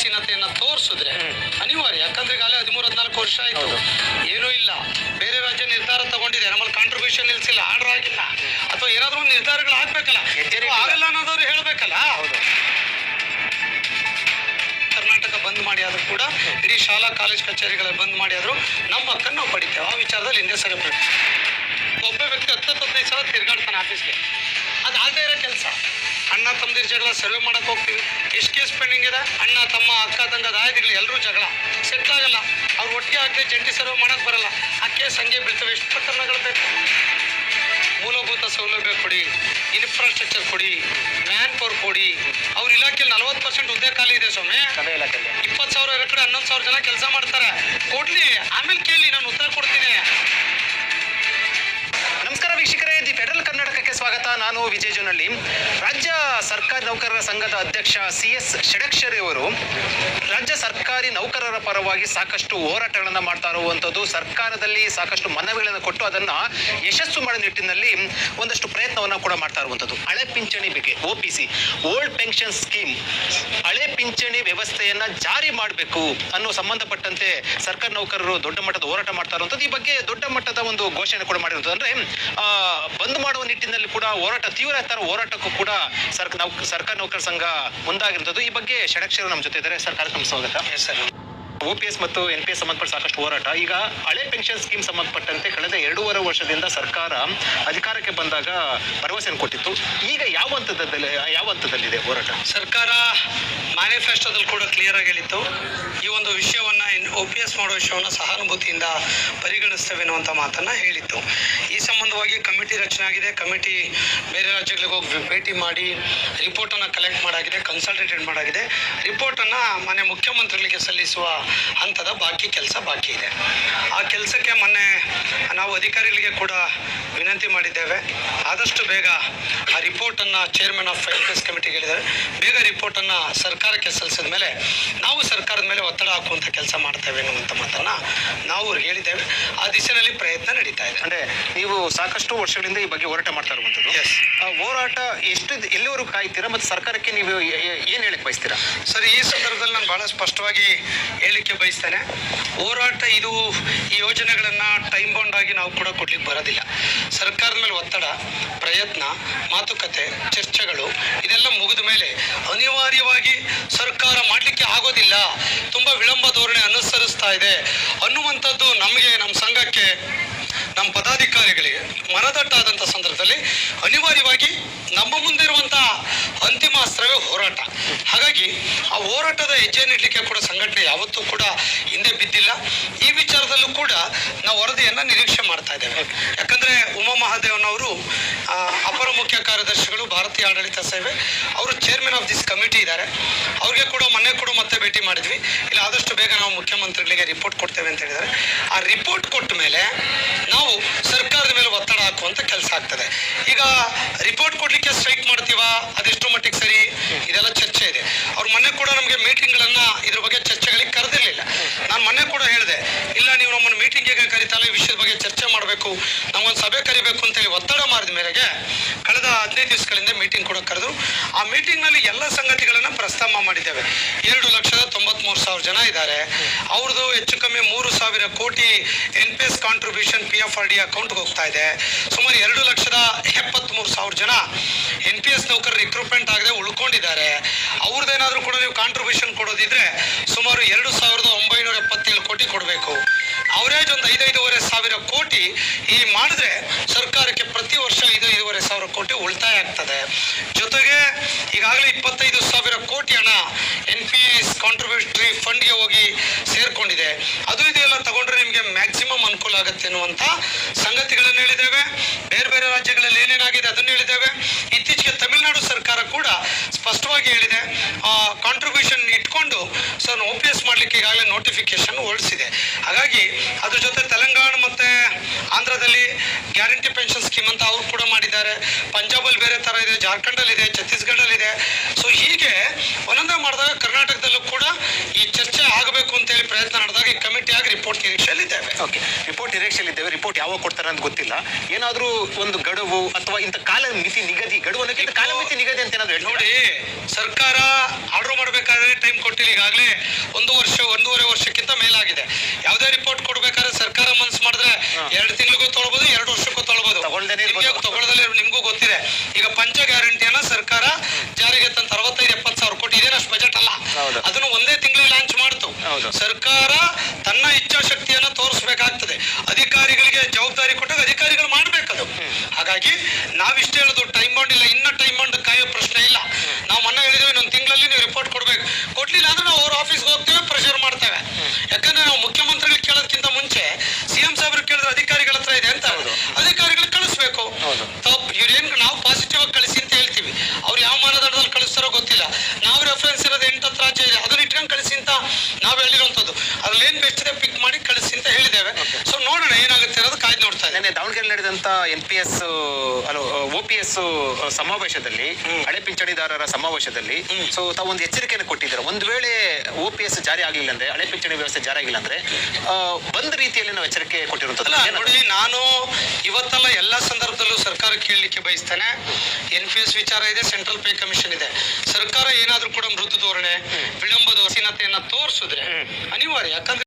ಉದಾಸೀನತೆಯನ್ನ ತೋರಿಸಿದ್ರೆ ಅನಿವಾರ್ಯ. ಯಾಕಂದ್ರೆ ಈಗಾಗಲೇ ಹದಿಮೂರು ಹದಿನಾಲ್ಕು ವರ್ಷ ಆಯ್ತು. ಏನೂ ಇಲ್ಲ. ಬೇರೆ ರಾಜ್ಯ ನಿರ್ಧಾರ ತಗೊಂಡಿದೆ. ನಮ್ಮಲ್ಲಿ ಕಾಂಟ್ರಿಬ್ಯೂಷನ್ ನಿಲ್ಸಿಲ್ಲ. ಆರ್ಡರ್ ಆಗಿಲ್ಲ. ಅಥವಾ ಏನಾದ್ರೂ ಒಂದು ನಿರ್ಧಾರಗಳು ಆಗ್ಬೇಕಲ್ಲ. ಆಗಲ್ಲ ಅನ್ನೋದವ್ರು ಹೇಳ್ಬೇಕಲ್ಲ. ಕರ್ನಾಟಕ ಬಂದ್ ಮಾಡಿ ಆದ್ರೂ ಕೂಡ ಇಡೀ ಶಾಲಾ ಕಾಲೇಜ್ ಕಚೇರಿಗಳ ಬಂದ್ ಮಾಡಿ ಆದ್ರೂ ನಮ್ಮ ಕಣ್ಣು ನಾವು ಪಡಿತೇವೆ. ಆ ವಿಚಾರದಲ್ಲಿ ಹಿಂದೆ ಸರಿ ಒಬ್ಬ ವ್ಯಕ್ತಿ ಹತ್ತತ್ತು ಹದಿನೈದು ಸಲ ತಿರ್ಗಾಡ್ತಾನೆ ಆಫೀಸ್ಗೆ ಅದು ಆಗದೆ ಇರೋ ಕೆಲಸ. ಅಣ್ಣ ತಮ್ಮದಿರ ಜಗಳ ಸರ್ವೆ ಮಾಡಕ್ ಹೋಗ್ತೀವಿ. ಎಷ್ಟು ಕೇಸ್ ಪೆಂಡಿಂಗ್ ಇದೆ? ಅಣ್ಣ ತಮ್ಮ ಅಕ್ಕ ತಂಗ ದಾಯದಿರ್ಲಿ ಎಲ್ಲರೂ ಜಗಳ. ಸೆಟ್ಲ್ ಆಗಲ್ಲ. ಅವ್ರು ಒಟ್ಟಿಗೆ ಆಗದೆ ಜಂಟಿ ಸರ್ವೆ ಮಾಡಕ್ ಬರಲ್ಲ. ಆ ಕೇಸ್ ಹಂಗೆ ಬೀಳ್ತವೆ. ಎಷ್ಟು ಪ್ರಕರಣಗಳು ಬೇಕು ಮೂಲಭೂತ ಸೌಲಭ್ಯ ಕೊಡಿ ಇನ್ಫ್ರಾಸ್ಟ್ರಕ್ಚರ್ ಕೊಡಿ ಮ್ಯಾನ್ ಪವರ್ ಕೊಡಿ. ಅವ್ರ ಇಲಾಖೆಯಲ್ಲಿ ನಲವತ್ತು ಪರ್ಸೆಂಟ್ ಹುದ್ದೆ ಖಾಲಿ ಇದೆ ಸ್ವಾಮಿ. ಇಪ್ಪತ್ತು ಸಾವಿರ ಕಡೆ ಹನ್ನೊಂದು ಸಾವಿರ ಜನ ಕೆಲಸ ಮಾಡ್ತಾರೆ. ಕೊಡ್ಲಿ. ಆಮೇಲೆ ಕೇಳಿ ನಾನು ಉತ್ತರ ಕೊಡ್ತೀನಿ. ಸ್ವಾಗತ. ನಾನು ವಿಜಯ್ ಜೋನಳ್ಳಿ. ರಾಜ್ಯ ಸರ್ಕಾರಿ ನೌಕರರ ಸಂಘದ ಅಧ್ಯಕ್ಷ ಸಿ ಎಸ್ ಷಡಕ್ಷರಿ ಅವರು, ರಾಜ್ಯ ಸರ್ಕಾರಿ ನೌಕರರ ಪರವಾಗಿ ಸಾಕಷ್ಟು ಹೋರಾಟಗಳನ್ನು ಮಾಡ್ತಾ ಇರುವಂಥದ್ದು ಸರ್ಕಾರದಲ್ಲಿ ಸಾಕಷ್ಟು ಮನವಿಗಳನ್ನು ಕೊಟ್ಟು ಅದನ್ನ ಯಶಸ್ಸು ಮಾಡೋ ನಿಟ್ಟಿನಲ್ಲಿ ಒಂದಷ್ಟು ಪ್ರಯತ್ನವನ್ನ ಕೂಡ ಮಾಡ್ತಾ ಇರುವಂಥದ್ದು ಹಳೆ ಪಿಂಚಣಿ ಬಗ್ಗೆ, O P C, old pension scheme, ಹಳೆ ಪಿಂಚಣಿ ವ್ಯವಸ್ಥೆಯನ್ನ ಜಾರಿ ಮಾಡಬೇಕು ಅನ್ನೋ ಸಂಬಂಧಪಟ್ಟಂತೆ ಸರ್ಕಾರಿ ನೌಕರರು ದೊಡ್ಡ ಮಟ್ಟದ ಹೋರಾಟ ಮಾಡ್ತಾ ಇರುವಂಥದ್ದು ಈ ಬಗ್ಗೆ ದೊಡ್ಡ ಮಟ್ಟದ ಒಂದು ಘೋಷಣೆ ಕೂಡ ಮಾಡಿರುವಂಥದ್ದು ಅಂದ್ರೆ ಬಂದ್ ಮಾಡುವ ನಿಟ್ಟಿನಲ್ಲಿ ಕೂಡ ಹೋರಾಟ ತೀವ್ರ ತರ ಹೋರಾಟಕ್ಕೂ ಕೂಡ ಸರ್ಕ ಸರ್ಕಾರಿ ನೌಕರ ಸಂಘ ಮುಂದಾಗಿರುವಂಥದ್ದು ಈ ಬಗ್ಗೆ ಷಡಕ್ಷರ ನಮ್ಮ ಜೊತೆ ಇದ್ದಾರೆ. ಸರ್ ಕಾರ್ಯಕ್ರಮ ಸ್ವಾಗತ. ಸರ್ ಒ ಪಿ ಎಸ್ ಮತ್ತು ಎನ್ ಪಿ ಎಸ್ ಸಂಬಂಧಪಟ್ಟ ಸಾಕಷ್ಟು ಹೋರಾಟ. ಈಗ ಹಳೆ ಪೆನ್ಷನ್ ಸ್ಕೀಮ್ ಸಂಬಂಧಪಟ್ಟಂತೆ ಕಳೆದ ಎರಡೂವರೆ ವರ್ಷದಿಂದ ಸರ್ಕಾರ ಅಧಿಕಾರಕ್ಕೆ ಬಂದಾಗ ಭರವಸೆಯನ್ನು ಕೊಟ್ಟಿತ್ತು. ಈಗ ಯಾವ ಹಂತದಲ್ಲಿ ಯಾವ ಹಂತದಲ್ಲಿದೆ ಹೋರಾಟ? ಸರ್ಕಾರ ಮ್ಯಾನಿಫೆಸ್ಟೋದಲ್ಲಿ ಕೂಡ ಕ್ಲಿಯರ್ ಆಗಿ ಹೇಳಿತ್ತು. ಈ ಒಂದು ವಿಷಯವನ್ನ ಒ ಮಾಡುವ ವಿಷಯವನ್ನು ಸಹಾನುಭೂತಿಯಿಂದ ಪರಿಗಣಿಸ್ತೇವೆ ಅನ್ನುವಂಥ ಮಾತನ್ನ ಹೇಳಿತ್ತು. ಈ ಸಂಬಂಧವಾಗಿ ಕಮಿಟಿ ರಚನೆ ಆಗಿದೆ. ಕಮಿಟಿ ಬೇರೆ ರಾಜ್ಯಗಳಿಗೆ ಹೋಗಿ ಭೇಟಿ ಮಾಡಿ ರಿಪೋರ್ಟನ್ನು ಕಲೆಕ್ಟ್ ಮಾಡಾಗಿದೆ ಕನ್ಸಲ್ಟೇಟೆಡ್ ಮಾಡಾಗಿದೆ. ರಿಪೋರ್ಟನ್ನು ಮನೆ ಮುಖ್ಯಮಂತ್ರಿಗಳಿಗೆ ಸಲ್ಲಿಸುವ ಹಂತದ ಬಾಕಿ ಕೆಲಸ ಬಾಕಿ ಇದೆ. ಆ ಕೆಲಸಕ್ಕೆ ಮೊನ್ನೆ ನಾವು ಅಧಿಕಾರಿಗಳಿಗೆ ಕೂಡ ವಿನಂತಿ ಮಾಡಿದ್ದೇವೆ. ಆದಷ್ಟು ಬೇಗ ರಿಪೋರ್ಟನ್ನು ಚೇರ್ಮನ್ ಆಫ್ ಫೈನಾನ್ಸ್ ಕಮಿಟಿಗೆ ಹೇಳಿದ್ದಾರೆ. ಬೇಗ ರಿಪೋರ್ಟನ್ನು ಸರ್ಕಾರಕ್ಕೆ ಸಲ್ಲಿಸಿದ ಮೇಲೆ ನಾವು ಸರ್ಕಾರದ ಮೇಲೆ ಒತ್ತಡ ಹಾಕುವಂಥ ಕೆಲಸ ಮಾಡ್ತೇವೆ ಅನ್ನುವಂಥ ಮಾತನ್ನ ನಾವು ಹೇಳಿದ್ದೇವೆ. ಆ ದಿಶೆಯಲ್ಲಿ ಪ್ರಯತ್ನ ನಡೀತಾ ಇದೆ. ಅಂದ್ರೆ ನೀವು ಸಾಕಷ್ಟು ವರ್ಷಗಳಿಂದ ಈ ಬಗ್ಗೆ ಹೋರಾಟ ಮಾಡ್ತಾ ಇರುವಂತದ್ದು. ಆ ಹೋರಾಟ ಎಷ್ಟು ಎಲ್ಲಿವರೆಗೂ ಕಾಯ್ತೀರಾ ಮತ್ತು ಸರ್ಕಾರಕ್ಕೆ ನೀವು ಏನು ಹೇಳಕ್ಕೆ ಬಯಸ್ತೀರಾ? ಸರ್ ಈ ಸಂದರ್ಭದಲ್ಲಿ ನಾನು ಬಹಳ ಸ್ಪಷ್ಟವಾಗಿ ಹೇಳಲಿಕ್ಕೆ ಬಯಸ್ತೇನೆ. ಹೋರಾಟ ಇದು ಈ ಯೋಜನೆಗಳನ್ನು ಟೈಮ್ ಬೌಂಡ್ ಆಗಿ ನಾವು ಕೂಡ ಕೊಡ್ಲಿಕ್ಕೆ ಬರೋದಿಲ್ಲ. ಸರ್ಕಾರದ ಮೇಲೆ ಒತ್ತಡ, ಪ್ರಯತ್ನ, ಮಾತುಕತೆ, ಚರ್ಚೆಗಳು, ಇದೆಲ್ಲ ಮುಗಿದ ಮೇಲೆ ಅನಿವಾರ್ಯವಾಗಿ ಸರ್ಕಾರ ಮಾಡಲಿಕ್ಕೆ ಆಗೋದಿಲ್ಲ. ತುಂಬ ವಿಳಂಬ ಧೋರಣೆ ಅನುಸರಿಸ್ತಾ ಇದೆ. ಅನ್ನುವಂಥದ್ದು ನಮಗೆ ನಮ್ಮ ಸಂಘಕ್ಕೆ ನಮ್ಮ ಪದಾಧಿಕಾರಿಗಳಿಗೆ ಮನದಟ್ಟಾದಂಥ ಸಂದರ್ಭದಲ್ಲಿ ಅನಿವಾರ್ಯವಾಗಿ ನಮ್ಮ ಮುಂದಿರುವಂಥ ಅಂತಿಮ ಅಸ್ತ್ರವೇ ಹೋರಾಟ. ಹಾಗಾಗಿ ಆ ಹೋರಾಟದ ಹೆಜ್ಜೆ ನೀಡಲಿಕ್ಕೆ ಕೂಡ ಸಂಘಟನೆ ಯಾವತ್ತೂ ಕೂಡ ಹಿಂದೆ ಬಿದ್ದಿಲ್ಲ. ಈ ವಿಚಾರದಲ್ಲೂ ಕೂಡ ನಾವು ವರದಿಯನ್ನು ನಿರೀಕ್ಷೆ ಮಾಡ್ತಾ ಇದ್ದೇವೆ. ಯಾಕಂದ್ರೆ ಉಮಾ ಮಹಾದೇವನವರು ಅಪರ ಮುಖ್ಯ ಕಾರ್ಯದರ್ಶಿಗಳು, ಭಾರತೀಯ ಆಡಳಿತ ಸೇವೆ, ಅವರು ಚೇರ್ಮನ್ ಆಫ್ ದಿಸ್ ಕಮಿಟಿ ಇದ್ದಾರೆ. ಅವ್ರಿಗೆ ಕೂಡ ಮೊನ್ನೆ ಕೂಡ ಮತ್ತೆ ಭೇಟಿ ಮಾಡಿದ್ವಿ. ಇಲ್ಲ, ಆದಷ್ಟು ಬೇಗ ನಾವು ಮುಖ್ಯಮಂತ್ರಿಗಳಿಗೆ ರಿಪೋರ್ಟ್ ಕೊಡ್ತೇವೆ ಅಂತ ಹೇಳಿದ್ದಾರೆ. ಆ ರಿಪೋರ್ಟ್ ಕೊಟ್ಟ ಮೇಲೆ ನಾವು ಅಂತ ಕೆಲಸ ಆಗ್ತದೆ. ಈಗ ರಿಪೋರ್ಟ್ ಕೊಡ್ಲಿಕ್ಕೆ ಸ್ಟ್ರೈಕ್ ಮಾಡ್ತೀವ? ಅದೆಷ್ಟು ಮಟ್ಟಿಗೆ ಸರಿ. ಇದೆಲ್ಲ ಚರ್ಚೆ ಇದೆ. ಅವ್ರ ಮೊನ್ನೆ ಕೂಡ ನಮಗೆ ಮೀಟಿಂಗ್ಗಳನ್ನ ಇದ್ರ ಬಗ್ಗೆ ಚರ್ಚೆಗಳಿಗೆ ಕರೆದಿರ್ಲಿಲ್ಲ ನಾನು ಮೊನ್ನೆ ಕೂಡ ಹೇಳಿದೆ, ಇಲ್ಲ, ನೀವು ನಮ್ಮನ್ನು ಮೀಟಿಂಗಿಗೆ ಕರಿತಲ್ಲ ಈ ವಿಷಯದ ಬಗ್ಗೆ ಚರ್ಚೆ ಮಾಡಬೇಕು ನಮ್ಮೊಂದು ಸಭೆ ಕರಿಬೇಕು ಅಂತ ಹೇಳಿ ಒತ್ತಡ ಮಾಡಿದ ಮೇರೆಗೆ ಕಳೆದ ಹದಿನೈದು ದಿವಸಗಳಿಂದ ಮೀಟಿಂಗ್ ಕೂಡ ಕರೆದ್ರು ಆ ಮೀಟಿಂಗ್ನಲ್ಲಿ ಎಲ್ಲ ಸಂಗತಿಗಳನ್ನ ಪ್ರಸ್ತಾಪ ಮಾಡಿದ್ದೇವೆ. ಎರಡು ಲಕ್ಷದ ತೊಂಬತ್ಮೂರು ಸಾವಿರ ಜನ ಇದ್ದಾರೆ. ಅವ್ರದ್ದು ಹೆಚ್ಚು ಕಮ್ಮಿ ಮೂರು ಸಾವಿರ crore N P S contribution P F R D ಅಕೌಂಟ್ಗೆ ಹೋಗ್ತಾ ಇದೆ. ಸುಮಾರು ಎರಡು ಲಕ್ಷದ ಎಪ್ಪತ್ತ್ಮೂರು ಸಾವಿರ ಜನ ಎನ್ ಪಿ ಎಸ್ ನೌಕರ ರಿಕ್ರೂಟ್ಮೆಂಟ್ ಆಗದೆ ಉಳ್ಕೊಂಡಿದ್ದಾರೆ. ಅವ್ರದ್ದೇನಾದ್ರೂ ಕೂಡ ನೀವು ಕಾಂಟ್ರಿಬ್ಯೂಷನ್ ಕೊಡೋದಿದ್ರೆ ಸುಮಾರು ಎರಡು ಕೋಟಿ ಕೊಡಬೇಕು. ಅವರೇಜ್ ಒಂದು ಐದೈದೂವರೆ ಸಾವಿರ ಕೋಟಿ ಈ ಮಾಡಿದ್ರೆ ಸರ್ಕಾರಕ್ಕೆ ಪ್ರತಿ ವರ್ಷ ಐದು ಐದೂವರೆ ಸಾವಿರ ಕೋಟಿ ಉಳಿತಾಯ ಆಗ್ತದೆ. ಜೊತೆಗೆ ಈಗಾಗಲೇ ಇಪ್ಪತ್ತೈದು ಸಾವಿರ ಕೋಟಿ ಹಣ ಎನ್ ಪಿ ಎಸ್ ಕಾಂಟ್ರಿಬ್ಯೂಟರಿ ಫಂಡ್ಗೆ ಹೋಗಿ ಸೇರ್ಕೊಂಡಿದೆ. ಅದು ಇದೆಲ್ಲ ತಗೊಂಡ್ರೆ ನಿಮಗೆ ಮ್ಯಾಕ್ಸಿಮಮ್ ಅನುಕೂಲ ಆಗುತ್ತೆ ಅನ್ನುವಂಥ ಸಂಗತಿಗಳನ್ನು ಹೇಳಿದ್ದೇವೆ. ಬೇರೆ ಬೇರೆ ರಾಜ್ಯಗಳಲ್ಲಿ ಏನೇನಾಗಿದೆ ಅದನ್ನು ಹೇಳಿದ್ದೇವೆ. ಕೂಡ ಸ್ಪಷ್ಟವಾಗಿ ಹೇಳಿದೆ. ಕಾಂಟ್ರಿಬ್ಯೂಷನ್ ಇಟ್ಕೊಂಡು ಸೊ ಒ ಪಿ ಎಸ್ ಮಾಡಲಿಕ್ಕೆ ಈಗಾಗಲೇ ನೋಟಿಫಿಕೇಶನ್ ಹೊರಡಿಸಿದೆ. ಹಾಗಾಗಿ ಅದ್ರ ಜೊತೆ ತೆಲಂಗಾಣ ಮತ್ತೆ ಆಂಧ್ರದಲ್ಲಿ ಗ್ಯಾರಂಟಿ ಪೆನ್ಷನ್ ಸ್ಕೀಮ್ ಅಂತ ಅವ್ರು ಕೂಡ ಮಾಡಿದ್ದಾರೆ. ಪಂಜಾಬಲ್ಲಿ ಬೇರೆ ಥರ ಇದೆ ಜಾರ್ಖಂಡಲ್ಲಿ ಇದೆ ಛತ್ತೀಸ್ಗಢಲ್ಲಿ ಇದೆ ಸೊ ಹೀಗೆ ಒಂದೊಂದೇ ಮಾಡಿದಾಗ ಕರ್ನಾಟಕದಲ್ಲೂ ಕೂಡ ಈ ಚರ್ಚೆ ಆಗಬೇಕು ಅಂತೇಳಿ ಪ್ರಯತ್ನ ನಡೆದಾಗ ಈ ಕಮಿಟಿ ಆಗಿ ರಿಪೋರ್ಟ್ ನಿರೀಕ್ಷೆಯಲ್ಲಿದ್ದೇವೆ ಓಕೆ ರಿಪೋರ್ಟ್ ನಿರೀಕ್ಷೆಯಲ್ಲಿ ಇದ್ದೇವೆ ರಿಪೋರ್ಟ್ ಯಾವಾಗ ಕೊಡ್ತಾರೆ ಅಂತ ಗೊತ್ತಿಲ್ಲ. ಏನಾದ್ರೂ ಒಂದು ಗಡುವು ಅಥವಾ ಇಂಥ ಕಾಲ ಮಿತಿ ನಿಗದಿ ಗಡುವು ಅನ್ನೋಕ್ಕಿಂತ ಕಾಲ ಮಿತಿ ನಿಗದಿ ಅಂತ ಏನಾದ್ರು ನೋಡಿ ಸರ್ಕಾರ ಆರ್ಡರ್ ಮಾಡಬೇಕಾದ್ರೆ ಟೈಮ್ ಕೊಟ್ಟಿಲ್ಲ ಈಗಾಗಲೇ ಒಂದು ವರ್ಷ ಒಂದೂವರೆ ವರ್ಷಕ್ಕಿಂತ ಮೇಲಾಗಿದೆ. ಯಾವುದೇ ರಿಪೋರ್ಟ್ ಕೊಡ್ಬೇಕಾದ್ರೆ ಸರ್ಕಾರ ಮನ್ಸು ಮಾಡಿದ್ರೆ ಎರಡು ತಿಂಗಳಿಗೂ ತೊಳ್ಬೋದು ಎರಡು ವರ್ಷಕ್ಕೂ ತೊಳ್ಬೋದು. ತಗೊಳ್ದಲ್ಲೇ ನಿಮಗೂ ಗೊತ್ತಿದೆ. ಈಗ ಪಂಚ ಗ್ಯಾರಂಟಿಯನ್ನ ಸರ್ಕಾರ ಜಾರಿಗೆ ತಂತ ಅರವತ್ತೈದು ಎಪ್ಪತ್ತು ಸಾವಿರ ಕೋಟಿ ಇದೇನಷ್ಟು ಬಜೆಟ್ ಅಲ್ಲ. ಅದನ್ನು ಒಂದೇ ತಿಂಗಳು ಲಾಂಚ್ ಮಾಡ್ತು. ಸರ್ಕಾರ ತನ್ನ ಇಚ್ಛಾಶಕ್ತಿಯನ್ನ ತೋರಿಸ್ಬೇಕಾಗ್ತದೆ. ಅಧಿಕಾರಿಗಳಿಗೆ ಹಾಗಾಗಿ ನಾವಿಷ್ಟೇ ಹೇಳೋದು ಟೈಮ್ ಬಾಂಡ್ ಇಲ್ಲ ಇನ್ನ ಟೈಮ್ ಬಾಂಡ್ ಕಾಯೋ ಪ್ರಶ್ನೆ ಇಲ್ಲ ನಾವು ಮೊನ್ನೆ ಹೇಳಿದ್ವಿ ಇನ್ನೊಂದು ತಿಂಗಳಲ್ಲಿ ನೀವು ರಿಪೋರ್ಟ್ ಕೊಡ್ಬೇಕು ಕೊಡ್ಲಿಲ್ಲ ಅಂದ್ರೆ ನಾವು ಅವ್ರ ಆಫೀಸ್ಗೆ ಹೋಗ್ತೇವೆ ಪ್ರೆಷರ್ ಮಾಡ್ತೇವೆ ಯಾಕಂದ್ರೆ ನಾವು ಮುಖ್ಯಮಂತ್ರಿಗಳಿಗೆ ಕೇಳೋದಕ್ಕಿಂತ ಮುಂಚೆ ಸಿಎಂ ಸಾಹೇಬ್ರಿಗೆ ಕೇಳಿದ್ರೆ ಅಧಿಕಾರಿಗಳ ಹತ್ರ ಇದೆ ಅಂತ ಹೌದು. ಅಧಿಕಾರಿಗಳಿಗೆ ಕಳಿಸ್ಬೇಕು ಹೌದು. ತಪ್ಪು ಇವ್ರೇನ್ ನಾವು ಪಾಸಿಟಿವ್ ಆಗಿ ಕಳಿಸಿ ಅಂತ ಹೇಳ್ತೀವಿ ಅವ್ರು ಯಾವ ಮಾನದಂಡದಲ್ಲಿ ಕಳಿಸ್ತಾರೋ ಗೊತ್ತಿಲ್ಲ ನಾವು ರೆಫರೆನ್ಸ್ ಇರೋದು ಎಂಟತ್ತು ರಾಜ್ಯ ಇದೆ ಅದನ್ನ ಇಟ್ಕೊಂಡು ಕಳಿಸಿ ಅಂತ ನಾವು ಹೇಳಿರುವಂಥದ್ದು ಅದ್ರಲ್ಲಿ ಏನ್ ಬೆಸ್ಟ್ ಇದೆ ಪಿಕ್ ಮಾಡಿ ಕಳಿಸಿ ಅಂತ ಹೇಳಿದ್ದೇವೆ ಸೊ ನೋಡೋಣ ಏನಾಗುತ್ತೆ ಅನ್ನೋದು ಕಾಯ್ದು ನೋಡ್ತಾ ಇದ್ದೇನೆ ನಿನ್ನೆ ದಾವಣಗೆರೆ ನಡೆದಂತ ಎನ್ ಪಿ ಎಸ್ ಅಲೋ ಒ ಪಿ ಎಸ್ ಸಮಾವೇಶದಲ್ಲಿ. ಹಳೆ ಪಿಂಚಣಿದಾರರ ಸಮಾವೇಶದಲ್ಲಿ. ಸೊ ತಾವೊಂದು ಒಂದು ಎಚ್ಚರಿಕೆಯನ್ನು ಕೊಟ್ಟಿದ್ದಾರೆ? ಒಂದು ವೇಳೆ ಒ ಪಿ ಎಸ್ ಜಾರಿ ಆಗಲಿಲ್ಲ ಅಂದ್ರೆ ಹಳೆ ಪಿಂಚಣಿ ವ್ಯವಸ್ಥೆ ಜಾರಿ ಆಗಿಲ್ಲ ಅಂದ್ರೆ ಬಂದ ಬಂದ್ ರೀತಿಯಲ್ಲಿ ನಾವು ಎಚ್ಚರಿಕೆ ಕೊಟ್ಟಿರುವಂತದ್ದು ನೋಡಿ ನಾನು ಇವತ್ತೆಲ್ಲ ಎಲ್ಲ ಸಂದರ್ಭದಲ್ಲೂ ಸರ್ಕಾರ ಕೇಳಲಿಕ್ಕೆ ಬಯಸ್ತೇನೆ. ಎನ್ ಪಿ ಎಸ್ ವಿಚಾರ ಇದೆ ಸೆಂಟ್ರಲ್ ಪೇ ಕಮಿಷನ್ ಇದೆ. ಸರ್ಕಾರ ಏನಾದ್ರೂ ಕೂಡ ಮೃದು ಧೋರಣೆ ವಿಳಂಬದ ಹಸೀನತೆಯನ್ನ ತೋರಿಸಿದ್ರೆ ಅನಿವಾರ್ಯ. ಯಾಕಂದ್ರೆ